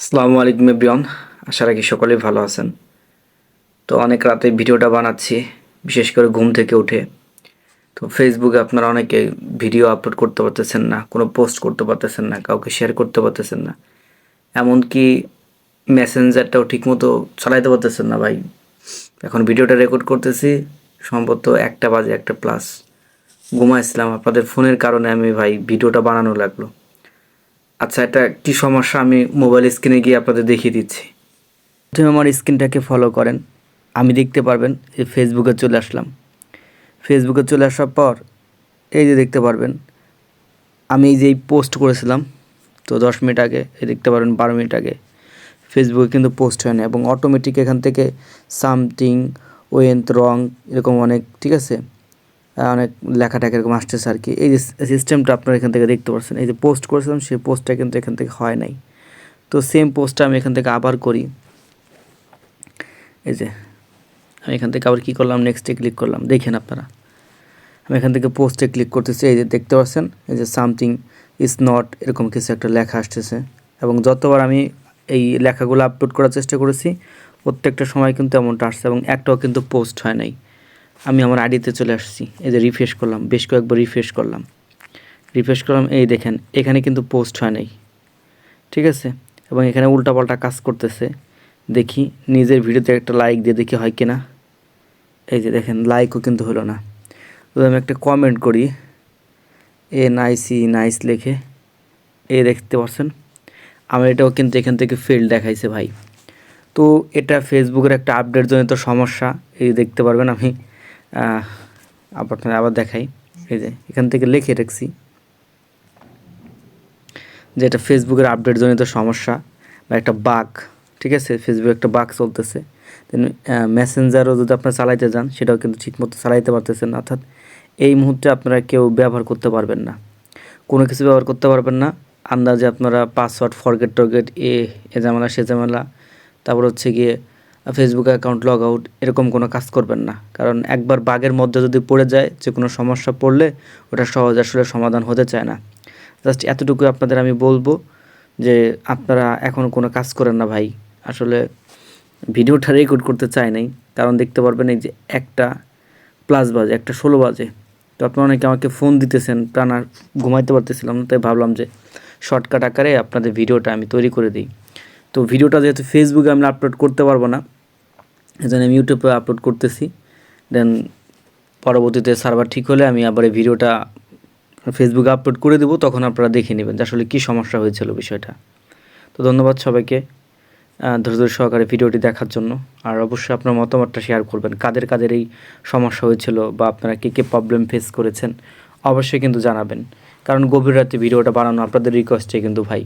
আসসালামু আলাইকুম এভরিওয়ান, আশা রাখি সকলেই ভালো আছেন। তো অনেক রাতে ভিডিওটা বানাচ্ছি, বিশেষ করে ঘুম থেকে উঠে। তো ফেসবুকে আপনারা অনেকে ভিডিও আপলোড করতে পারতেছেন না, কোনো পোস্ট করতে পারতেছেন না, কাউকে শেয়ার করতে পারতেছেন না। এমনকি মেসেঞ্জারটাও ঠিকমতো চালাইতে পারতেছেন না ভাই। এখন ভিডিওটা রেকর্ড করতেছি, সম্ভবত একটা বাজে একটা প্লাস ঘুমাইছিলাম, আপনাদের ফোনের কারণে আমি ভাই ভিডিওটা বানানো লাগল। আচ্ছা এটা কি সমস্যা? আমি মোবাইল স্ক্রিনে গিয়ে আপনাদের দেখিয়ে দিচ্ছি। প্রথমে আমার স্ক্রিনটাকে ফলো করেন। আমি দেখতে পারবেন যে ফেসবুকে চলে আসলাম। ফেসবুকে চলে আসার পর এই যে দেখতে পারবেন, আমি এই যে এই পোস্ট করেছিলাম, তো দশ মিনিট আগে, এই দেখতে পারবেন বারো মিনিট আগে ফেসবুকে কিন্তু পোস্ট হয় না এবং অটোমেটিক এখান থেকে সামথিং ওয়েন্থ রং এরকম অনেক, ঠিক আছে? অনেক লেখাটাকে এরকম আসতেছে আর কি। এই যে সিস্টেমটা আপনারা এখান থেকে দেখতে পাচ্ছেন এই যে পোস্ট করেছিলাম, সেই পোস্টটা কিন্তু এখান থেকে হয় নাই। তো সেম পোস্টটা আমি এখান থেকে আবার করি। এই যে, আমি এখান থেকে আবার কী করলাম নেক্সটে ক্লিক করলাম। দেখেন আপনারা, আমি এখান থেকে পোস্টে ক্লিক করতেছি, এই যে দেখতে পাচ্ছেন এই যে সামথিং ইজ নট এরকম কিছু একটা লেখা আসতেছে। এবং যতবার আমি এই লেখাগুলো আপলোড করার চেষ্টা করেছি, প্রত্যেকটা সময় কিন্তু এমনটা আসছে এবং একটাও কিন্তু পোস্ট হয় নাই। আমি আমার আইডিতে চলে আসছি। এই যে রিফ্রেশ করলাম, বেশ কয়েকবার রিফ্রেশ করলাম। রিফ্রেশ করলাম, এই দেখেন, এখানে কিন্তু পোস্ট হয় নাই। ঠিক আছে? এবং এখানে উল্টাপাল্টা কাজ করতেছে। দেখি, নিজের ভিডিওতে একটা লাইক দিয়ে দেখি হয় কি না এই যে দেখেন লাইকও কিন্তু হলো না। তো আমি একটা কমেন্ট করি। এ নাইসি নাইস লেখে। এ দেখতে পাচ্ছেন আমার এটাও কিন্তু এখান থেকে ফেল দেখাইছে ভাই। তো এটা ফেসবুকের একটা আপডেট জনিত সমস্যা, এই দেখতে পারবেন আমি। আপনার আবার দেখাই। এই যে, এখান থেকে লিখে রাখছি। যে এটা ফেসবুকের আপডেট জনিত সমস্যা বা একটা বাঘ ঠিক আছে? ফেসবুকে একটা বাঘ চলতেছে। দেন মেসেঞ্জারও যদি আপনারা চালাইতে যান, সেটাও কিন্তু ঠিকমতো চালাইতে পারতেছেন অর্থাৎ এই মুহূর্তে আপনারা কেউ ব্যবহার করতে পারবেন না। কোনো কিছু ব্যবহার করতে পারবেন না। আন্দাজে আপনারা পাসওয়ার্ড ফরগেট টর্গেট এ এ ঝামেলা, সে ঝামেলা। তারপর হচ্ছে গিয়ে ফেসবুক অ্যাকাউন্ট লগ আউট এরকম কোনো কাজ করবেন না। কারণ একবার বাগের মধ্যে যদি পড়ে যায় যে কোনো সমস্যা পড়লে ওটা সহজ আসলে সমাধান হতে চায় না। জাস্ট এতটুকু আপনাদের আমি বলব যে, আপনারা এখন কোনো কাজ করেন না ভাই। আসলে ভিডিওটা রেকর্ড করতে চাই নাই। কারণ দেখতে পারবেন এই যে একটা প্লাস বাজে, একটা ষোলো বাজে। তো আপনারা অনেকে আমাকে ফোন দিতেছেন, টানা ঘুমাইতে পারতেছিলাম না, তাই ভাবলাম যে শর্টকাট আকারে আপনাদের ভিডিওটা আমি তৈরি করে দিই। তো ভিডিওটা যেহেতু ফেসবুকে আমি আপলোড করতে পারব না, এজন্য আমি ইউটিউবে আপলোড করতেছি। দেন পরবর্তীতে সার্ভার ঠিক হলে আমি আবার এই ভিডিওটা ফেসবুকে আপলোড করে দেবো, তখন আপনারা দেখে নেবেন যে আসলে কী সমস্যা হয়েছিল বিষয়টা। তো ধন্যবাদ সবাইকে ধৈর্য সহকারে ভিডিওটি দেখার জন্য। আর অবশ্যই আপনার মতামতটা শেয়ার করবেন, কাদের কাদের এই সমস্যা হয়েছিল বা আপনারা কে কে প্রবলেম ফেস করেছেন, অবশ্যই কিন্তু জানাবেন। কারণ গভীর রাতে ভিডিওটা বানানো আপনাদের রিকোয়েস্টে কিন্তু ভাই।